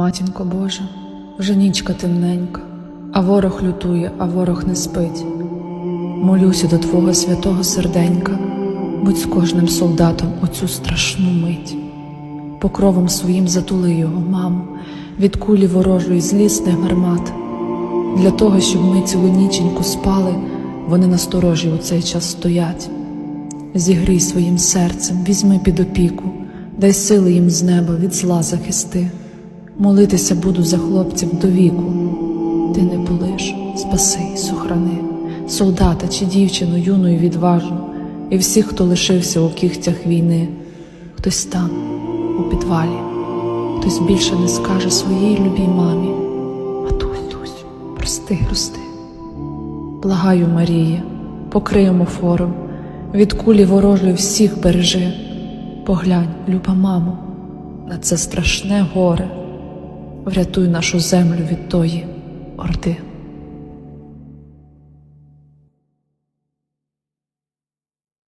Матінко Божа, вже нічка темненька, а ворог лютує, а ворог не спить. Молюся до Твого святого серденька, будь з кожним солдатом у цю страшну мить. Покровом своїм затули його, маму, від кулі ворожої злісних гармат. Для того, щоб ми цілу ніченьку спали, вони насторожі у цей час стоять. Зігрій своїм серцем, візьми під опіку, дай сили їм з неба від зла захисти. Молитися буду за хлопців до віку. Ти не полиш, спаси сохрани, солдата чи дівчину юну і відважну, і всіх, хто лишився у кігтях війни, хтось там, у підвалі, хтось більше не скаже своїй любій мамі. Матусь, Матусь, прости, прости. Благаю, Марія, покрий форум, від кулі ворожої всіх бережи. Поглянь, люба мамо, на це страшне горе, врятуй нашу землю від тої орди.